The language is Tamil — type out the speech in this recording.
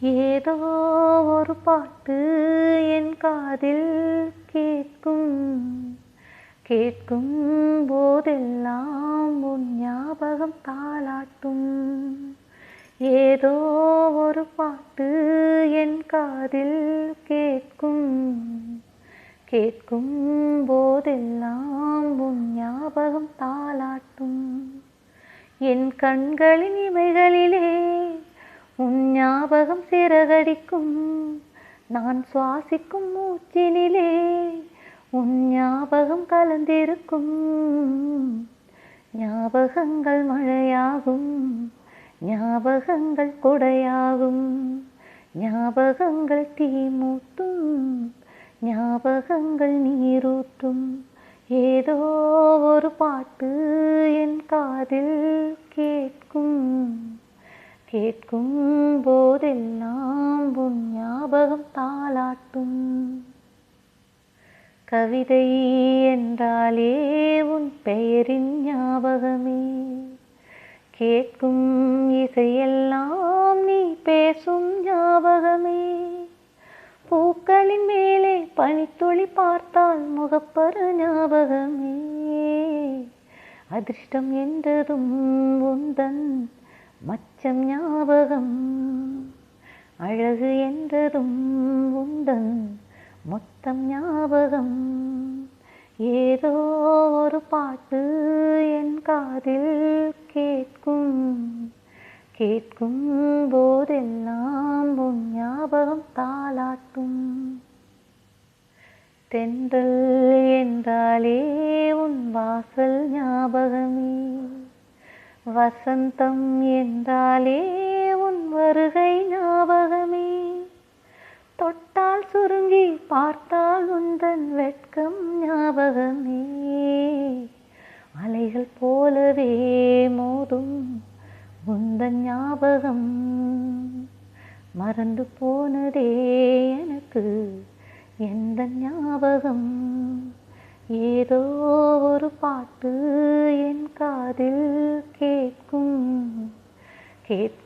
ஏதோ ஒரு பாட்டு என் காதில் கேட்கும். கேட்கும் போதெல்லாம் உன் ஞாபகம் தாளாட்டும். ஏதோ ஒரு பாட்டு என் காதில் கேட்கும். கேட்கும் போதெல்லாம் உன் ஞாபகம் தாளாட்டும். என் கண்களின் இமைகளிலே ஞாபகம் சிறகடிக்கும். நான் சுவாசிக்கும் மூச்சினிலே உன் ஞாபகம் கலந்திருக்கும். ஞாபகங்கள் மழையாகும் ஞாபகங்கள் கொடையாகும். ஞாபகங்கள் தீ மூட்டும் ஞாபகங்கள் நீரூற்றும். ஏதோ ஒரு பாட்டு என் காதில் கேட்கும். கேட்கும் போதெல்லாம் உன் ஞாபகம் தாளாட்டும். கவிதை என்றாலே உன் பெயரின் ஞாபகமே. கேட்கும் இசையெல்லாம் நீ பேசும் ஞாபகமே. பூக்களின் மேலே பனித்துளி பார்த்தால் முகப்பரு ஞாபகமே. அதிர்ஷ்டம் என்றதும் உந்தன் மச்சம் ஞாபகம். அழகு என்றதும் உந்தன் மொத்தம் ஞாபகம். ஏதோ ஒரு பாட்டு என் காதில் கேட்கும். கேட்கும் போதெல்லாம் உன் ஞாபகம் தாளாட்டும். தென்றல் என்றாலே உன் வாசல் ஞாபகமே. வசந்தம் என்றாலே உன் வருகை ஞாபகமே. தொட்டால் சுருங்கி பார்த்தால் உந்தன் வெட்கம் ஞாபகமே. அலைகள் போலவே மோதும் உந்தன் ஞாபகம். மறந்து போனதே எனக்கு எந்த ஞாபகம்? ஏதோ ஒரு பாட்டு என் காதில் கே கேட்கும் போதெல்லாம்